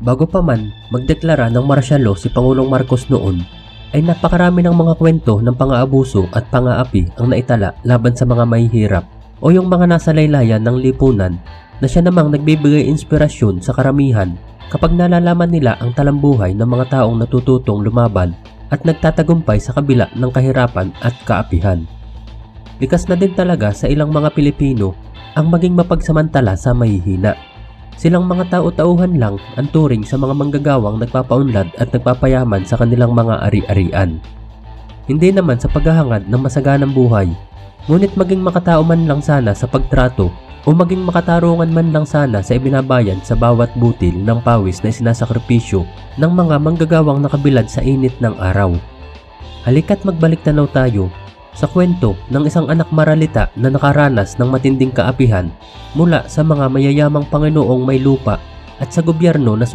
Bago pa man magdeklara ng martial law si Pangulong Marcos noon, ay napakarami ng mga kwento ng pang-aabuso at pang-aapi ang naitala laban sa mga mahihirap o yung mga nasa laylayan ng lipunan na siya namang nagbibigay inspirasyon sa karamihan kapag nalalaman nila ang talambuhay ng mga taong natututong lumaban at nagtatagumpay sa kabila ng kahirapan at kaapihan. Likas na din talaga sa ilang mga Pilipino ang maging mapagsamantala sa mahihina. Silang mga tao-tauhan lang ang turing sa mga manggagawang nagpapaunlad at nagpapayaman sa kanilang mga ari-arian. Hindi naman sa paghahangad ng masaganang buhay, ngunit maging makatao man lang sana sa pagtrato o maging makatarungan man lang sana sa ibinabayan sa bawat butil ng pawis na sinasakripisyo ng mga manggagawang nakabilad sa init ng araw. Halika't magbalik tanaw tayo sa kwento ng isang anak maralita na nakaranas ng matinding kaapihan mula sa mga mayayamang Panginoong may lupa at sa gobyerno na